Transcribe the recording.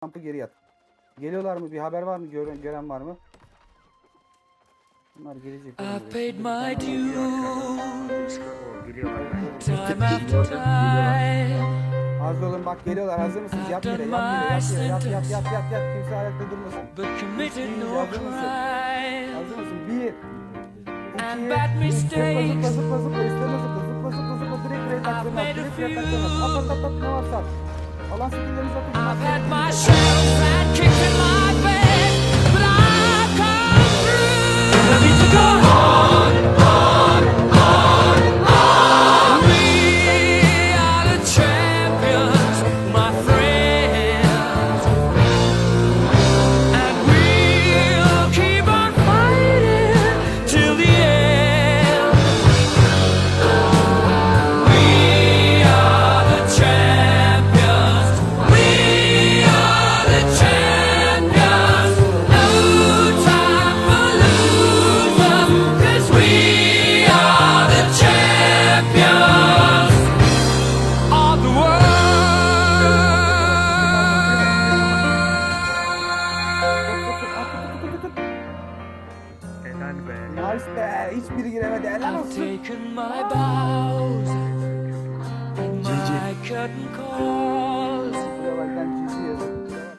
Kampı geri yat. Geliyorlar mı? Bir haber var mı? Gören, gören var mı? Bunlar gelecek. I paid my dues time after time. Az olun bak geliyorlar. Hazır mısınız? Yat yere, yat yere, yat yere, yat, yat, yat, yat. Kimse ayakta durmasın. Hazır mısın? Hazır mısın? Bir. İki, üç. Zıpla, zıpla, zıpla, zıpla. Zıpla, zıpla, zıpla, zıpla. Direkt direkt I've taklama, made a direkt direkt. At, at, at, at. Ne varsa at. Alan skill'lerinizi atın. Helal be. Nice be. Hiçbiri giremedi. Helal olsun. GG. Buraya bak ben GG yazıyorum.